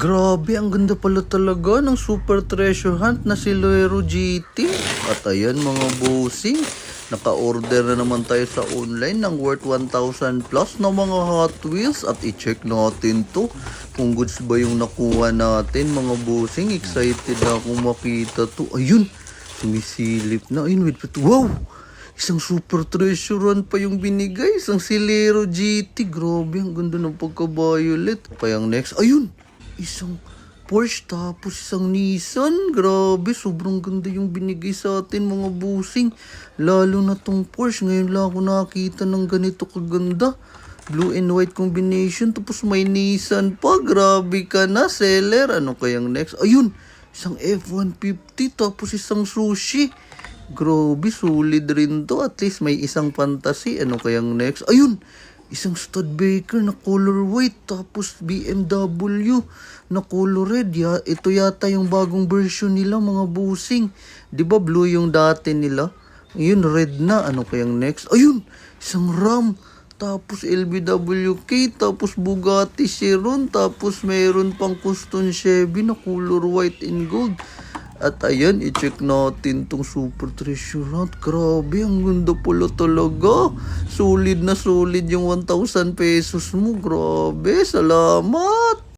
Grabe, ang ganda pala talaga ng super treasure hunt na si Loero GT. At ayan mga bossing, naka-order na naman tayo sa online ng worth 1,000 plus na mga Hot Wheels at i-check natin to kung goods ba yung nakuha natin mga bossing. Excited na akong makita to. Ayun, sumisilip na. Ayun, wait, wait. Wow! Isang super treasure hunt pa yung binigay. Isang Silero GT. Grabe, ang ganda ng pagka-violet. Pa yung next. Ayun! Isang Porsche tapos isang Nissan. Grabe, sobrang ganda yung binigay sa atin mga busing. Lalo na tong Porsche. Ngayon lang ako nakakita ng ganito kaganda. Blue and white combination. Tapos may Nissan pa. Grabe ka na, seller. Ano kayang next? Ayun! Isang F-150 tapos isang sushi. Grabe, solid rin to. At least may isang fantasy. Ano kayang next? Ayun! Isang Studebaker na color white tapos BMW na color red. Ya, ito yata yung bagong version nila mga busing. 'Di ba blue yung dati nila? Ayun, red na. Ano kayang next? Ayun! Isang Ram. Tapos LBWK, tapos Bugatti Chiron, tapos mayroon pang custom Chevy na color white and gold. At ayan, i-check natin tong super treasure hunt. Grabe, ang ganda pala talaga. Solid na solid yung 1,000 pesos mo. Grabe, salamat.